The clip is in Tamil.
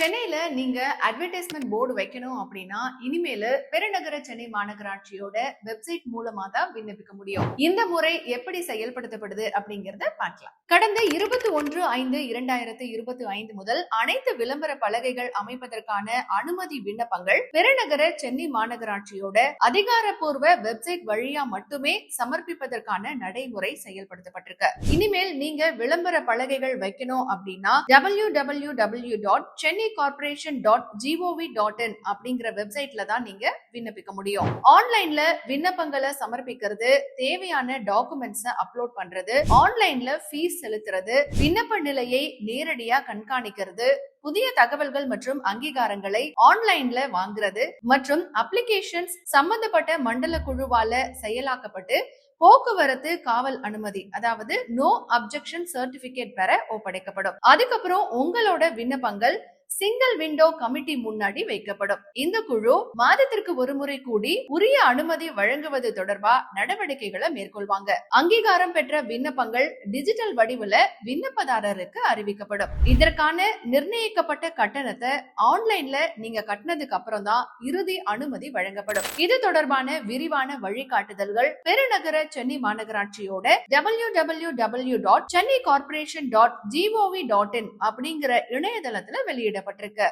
சென்னையில நீங்க அட்வர்டைஸ்மெண்ட் போர்டு வைக்கணும் அப்படின்னா இனிமேல பெருநகர சென்னை மாநகராட்சியோட வெப்சைட் மூலமா தான் விண்ணப்பிக்க முடியும். இந்த முறை எப்படி செயல்படுத்தப்படுது அப்படிங்கறத பார்க்கலாம். கடந்த இருபத்தி ஒன்று ஐந்து இரண்டாயிரத்து இருபத்தி ஐந்து முதல் அனைத்து விளம்பர பலகைகள் அமைப்பதற்கான அனுமதி விண்ணப்பங்கள் பெருநகர சென்னை மாநகராட்சியோட அதிகாரப்பூர்வ வெப்சைட் வழியா மட்டுமே சமர்ப்பிப்பதற்கான நடைமுறை செயல்படுத்தப்பட்டிருக்கு. இனிமேல் நீங்க விளம்பர பலகைகள் வைக்கணும் அப்படின்னா W W W dot Chennai corporation dot G O V dot in அப்படிங்கிற வெப்சைட்ல தான் நீங்க விண்ணப்பிக்க முடியும். ஆன்லைன்ல விண்ணப்பங்களை சமர்ப்பிக்கிறது தேவையான டாக்குமெண்ட்ஸ் அப்லோட் பண்றது ஆன்லைன்ல ஃபீஸ் செலுத்துறது விண்ணப்ப நிலையை நேரடியா கண்காணிக்கிறது புதிய தகவல்கள் மற்றும் அங்கீகாரங்களை ஆன்லைன்ல வாங்குறது மற்றும் அப்ளிகேஷன்ஸ் சம்பந்தப்பட்ட மண்டல குழுவால செயலாக்கப்பட்டு போக்குவரத்து காவல் அனுமதி அதாவது நோ அப்ஜெக்ஷன் சர்டிபிகேட் பெற ஒப்படைக்கப்படும். அதுக்கப்புறம் உங்களோட விண்ணப்பங்கள் சிங்கிள் விண்டோ கமிட்டி முன்னாடி வைக்கப்படும். இந்த குழு மாதத்திற்கு ஒரு முறை கூடி உரிய அனுமதி வழங்குவது தொடர்பா நடவடிக்கைகளை மேற்கொள்வாங்க. அங்கீகாரம் பெற்ற விண்ணப்பங்கள் டிஜிட்டல் வடிவுல விண்ணப்பதாரருக்கு அறிவிக்கப்படும். இதற்கான நிர்ணயிக்கப்பட்ட கட்டணத்தை ஆன்லைன்ல நீங்க கட்டினதுக்கு அப்புறம் தான் இறுதி அனுமதி வழங்கப்படும். இது தொடர்பான விரிவான வழிகாட்டுதல்கள் பெருநகர Chennai மாநகராட்சியோட W W W dot Chennai corporation dot G O V dot in அப்படிங்கிற இணையதளத்துல வெளியிடப்பட்டிருக்கு